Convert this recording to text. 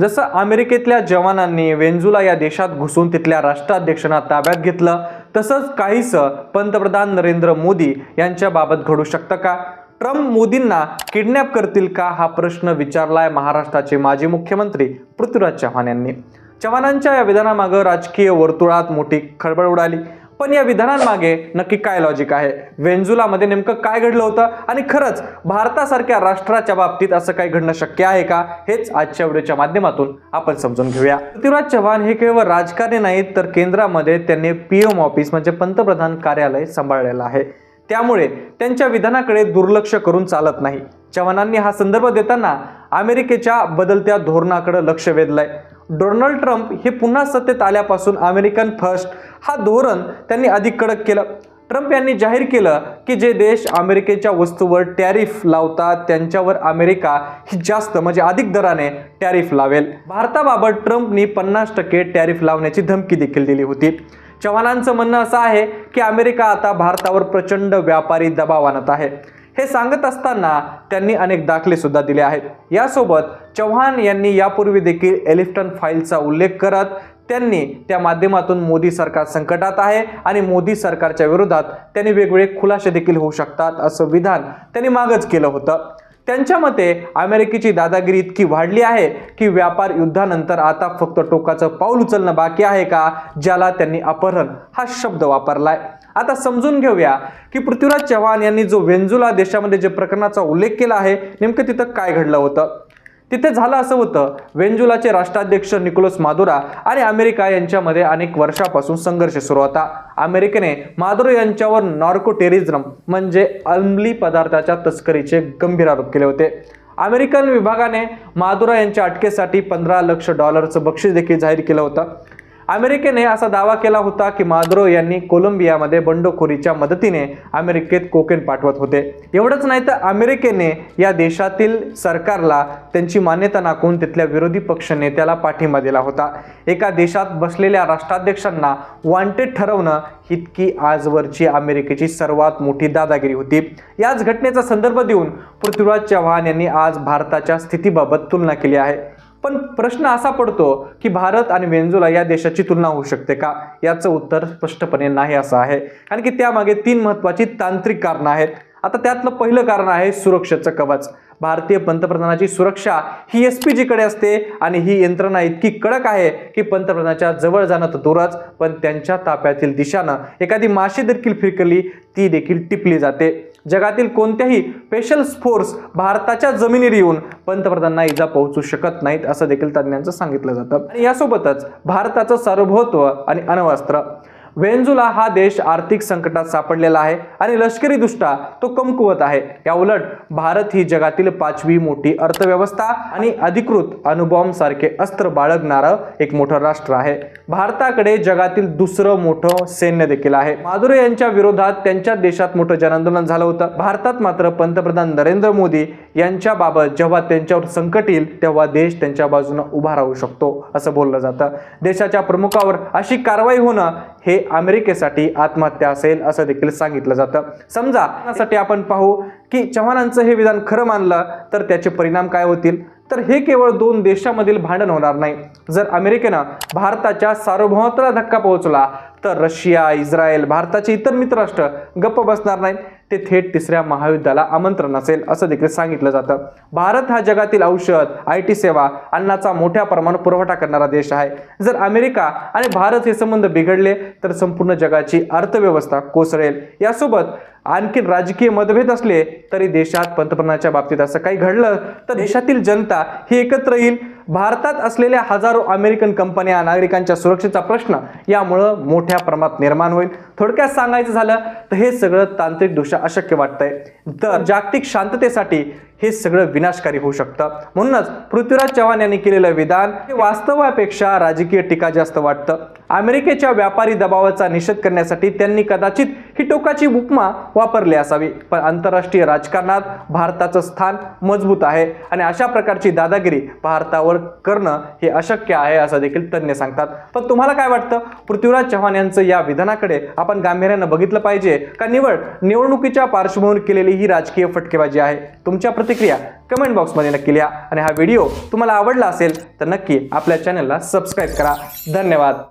जसं अमेरिकेतल्या जवानांनी वेंझुला या देशात घुसून तिथल्या राष्ट्राध्यक्षांना ताब्यात घेतलं तसंच काहीसं पंतप्रधान नरेंद्र मोदी यांच्याबाबत घडू शकतं का? ट्रम्प मोदींना किडनॅप करतील का? हा प्रश्न विचारलाय महाराष्ट्राचे माजी मुख्यमंत्री पृथ्वीराज चव्हाण यांनी. चव्हाणांच्या या विधानामागं राजकीय वर्तुळात मोठी खळबळ उडाली. पण या विधानांमागे नक्की काय लॉजिक आहे? वेंझुलामध्ये नेमकं काय घडलं होतं? आणि खरंच भारतासारख्या राष्ट्राच्या बाबतीत असं काही घडणं शक्य आहे का? हेच आजच्या व्हिडिओच्या माध्यमातून आपण समजून घेऊया. पृथ्वीराज चव्हाण हे केवळ राजकारणी नाहीत तर केंद्रामध्ये त्यांनी पीएम ऑफिस म्हणजे पंतप्रधान कार्यालय सांभाळलेलं आहे. त्यामुळे त्यांच्या विधानाकडे दुर्लक्ष करून चालत नाही. चव्हाणांनी हा संदर्भ देताना अमेरिकेच्या बदलत्या धोरणाकडे लक्ष वेधलंय. डोनाल्ड ट्रम्प हे पुन्हा सत्तेत आल्यापासून अमेरिकन फर्स्ट हा धोरण त्यांनी अधिक कडक केलं. ट्रम्प यांनी जाहीर केलं की जे देश अमेरिकेच्या वस्तूवर टॅरिफ लावतात त्यांच्यावर अमेरिका ही जास्त म्हणजे अधिक दराने टॅरिफ लावेल. भारताबाबत ट्रम्पनी पन्नास टक्के टॅरिफ लावण्याची धमकी देखील दिली होती. चव्हाणांचं म्हणणं असं आहे की अमेरिका आता भारतावर प्रचंड व्यापारी दबाव आणत आहे. हे सांगत असताना त्यांनी अनेक दाखले सुद्धा दिले आहेत. यासोबत चव्हाण यांनी यापूर्वी देखील एलिफ्टन फाईलचा उल्लेख करत त्यांनी त्या माध्यमातून मोदी सरकार संकटात आहे आणि मोदी सरकारच्या विरोधात त्यांनी वेगवेगळे खुलासे देखील होऊ शकतात असं विधान त्यांनी मागच केलं होतं. त्यांच्या मते अमेरिकेची दादागिरी इतकी वाढली आहे की व्यापार युद्धानंतर आता फक्त टोकाचं पाऊल उचलणं बाकी आहे का? ज्याला त्यांनी अपहरण हा शब्द वापरलाय. आता समजून घेऊया की पृथ्वीराज चव्हाण यांनी जो वेंजुला देशामध्ये जे प्रकरणाचा उल्लेख केला आहे नेमकं तिथं काय घडलं होतं? तिथे झालं असं होतं वेंजुलाचे राष्ट्राध्यक्ष निकोलस मादुरा आणि अमेरिका यांच्यामध्ये अनेक वर्षापासून संघर्ष सुरू होता. अमेरिकेने मादुरो यांच्यावर नॉर्को टेरिझम म्हणजे अंमली पदार्थाच्या तस्करीचे गंभीर आरोप केले होते. अमेरिकन विभागाने मादुरा यांच्या अटकेसाठी पंधरा लक्ष डॉलरचं बक्षीस देखील जाहीर केलं होतं. अमेरिकेने असा दावा केला होता की माद्रो यांनी कोलंबियामध्ये बंडखोरीच्या मदतीने अमेरिकेत कोकेन पाठवत होते. एवढंच नाही तर अमेरिकेने या देशातील सरकारला त्यांची मान्यता नाकून तिथल्या विरोधी पक्ष नेत्याला पाठिंबा दिला होता. एका देशात बसलेल्या राष्ट्राध्यक्षांना वॉन्टेड ठरवणं इतकी आजवरची अमेरिकेची सर्वात मोठी दादागिरी होती. याच घटनेचा संदर्भ देऊन पृथ्वीराज चव्हाण यांनी आज भारताच्या स्थितीबाबत तुलना केली आहे. पण प्रश्न असा पडतो की भारत आणि वेंझुला या देशाची तुलना होऊ शकते का? याचं उत्तर स्पष्टपणे नाही असं आहे. कारण की त्यामागे तीन महत्त्वाची तांत्रिक कारणं आहेत. आता त्यातलं पहिलं कारण आहे सुरक्षेचं कवच. भारतीय पंतप्रधानाची सुरक्षा ही एस पी जीकडे असते आणि ही यंत्रणा इतकी कडक आहे की पंतप्रधानाच्या जवळ जाणं तर दूरच पण त्यांच्या ताप्यातील दिशानं एखादी माशी देखील फिरकली ती देखील टिपली जाते. जगातील कोणत्याही स्पेशल फोर्स भारताच्या जमिनीवर येऊन पंतप्रधानांना इजा पोहोचू शकत नाहीत असं देखील तज्ज्ञांचं सांगितलं जातं. आणि यासोबतच भारताचं सार्वभौत्व आणि अण्वस्त्र वेंझुला हा देश आर्थिक संकटात सापडलेला आहे आणि लष्करी दृष्ट्या तो कमकुवत आहे. या उलट भारत ही जगातील पाचवी मोठी अर्थव्यवस्था आणि अधिकृत अणुबॉम्ब सारखे अस्त्र बाळगणारं एक मोठं राष्ट्र आहे. भारताकडे जगातील दुसरं मोठं सैन्य देखील आहे. माधुरे यांच्या विरोधात त्यांच्या देशात मोठं जनआंदोलन झालं होतं. भारतात मात्र पंतप्रधान नरेंद्र मोदी यांच्याबाबत जेव्हा त्यांच्यावर संकट येईल तेव्हा देश त्यांच्या बाजूनं उभा राहू शकतो असं बोललं जातं. देशाच्या प्रमुखावर अशी कारवाई होणं हे अमेरिकेसाठी आत्महत्या असेल असं देखील सांगितलं जातं. समजा यासाठी आपण पाहू की चव्हाणांचं हे विधान खरं मानलं तर त्याचे परिणाम काय होतील? तर हे केवळ दोन देशामधील भांडण होणार नाही. जर अमेरिकेनं भारताच्या सार्वभौमत्वाला धक्का पोहोचला तर रशिया इस्रायल भारताचे इतर मित्रराष्ट्र गप्प बसणार नाहीत. ते थेट तिसऱ्या महायुद्धाला आमंत्रण असेल असं देखील सांगितलं जातं. भारत हा जगातील औषध आय टी सेवा अन्नाचा मोठ्या प्रमाणात पुरवठा करणारा देश आहे. जर अमेरिका आणि भारत हे संबंध बिघडले तर संपूर्ण जगाची अर्थव्यवस्था कोसळेल. यासोबत आणखी राजकीय मतभेद असले तरी देशात पंतप्रधानाच्या बाबतीत असं काही घडलं तर देशातील जनता ही एकत्र येईल. भारतात असलेल्या हजारो अमेरिकन कंपन्या नागरिकांच्या सुरक्षेचा प्रश्न यामुळं मोठ्या प्रमाणात निर्माण होईल. थोडक्यात सांगायचं झालं तर हे सगळं तांत्रिकदृष्ट्या अशक्य वाटतंय. तर जागतिक शांततेसाठी हे सगळं विनाशकारी होऊ शकतं. म्हणूनच पृथ्वीराज चव्हाण यांनी केलेलं विधान हे वास्तवापेक्षा राजकीय टीका जास्त वाटतं. अमेरिकेच्या व्यापारी दबावाचा निषेध करण्यासाठी त्यांनी कदाचित ही टोकाची उपमा वापरली असावी. पण आंतरराष्ट्रीय राजकारणात भारताचं स्थान मजबूत आहे आणि अशा प्रकारची दादागिरी भारतावर करणं हे अशक्य आहे असं देखील तज्ज्ञ सांगतात. पण तुम्हाला काय वाटतं? पृथ्वीराज चव्हाण यांचं या विधानाकडे आपण गांभीर्यानं बघितलं पाहिजे का? निवड निवडणुकीच्या पार्श्वभूमीवर केलेली ही राजकीय फटकेबाजी आहे. तुमच्या प्रतिक्रिया कमेंट बॉक्समध्ये नक्की लिहा. आणि हा व्हिडिओ तुम्हाला आवडला असेल तर नक्की आपल्या चॅनलला सबस्क्राईब करा. धन्यवाद.